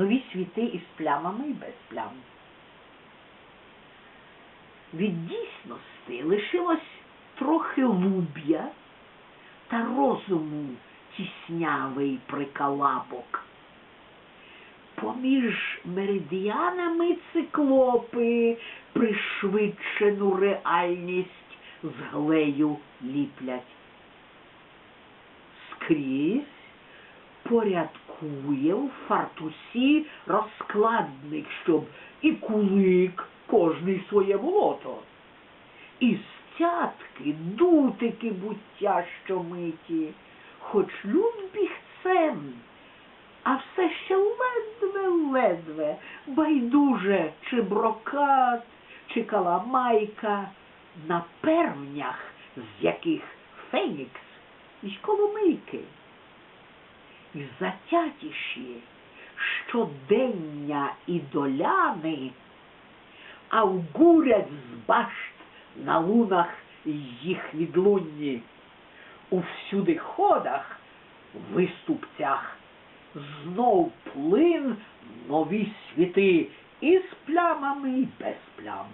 нові світи із плямами і без плям. Від дійсності лишилось трохи луб'я та розуму тіснявий прикалабок. Поміж меридіанами циклопи пришвидшену реальність з глею ліплять. Скрізь порядкує в фартусі розкладник, щоб і кулик кожний своє болото. І стятки, дутики буття щомиті, хоч люд бігцем, а все ще ледве-ледве, байдуже, чи брокат, чи каламайка, на пернях, з яких фенікс із коломийки. І затятіші щодення ідоляни аугурять з башт на лунах їх відлунні, у всюди ходах, виступцях, знов плин нові світи із плямами і без плям.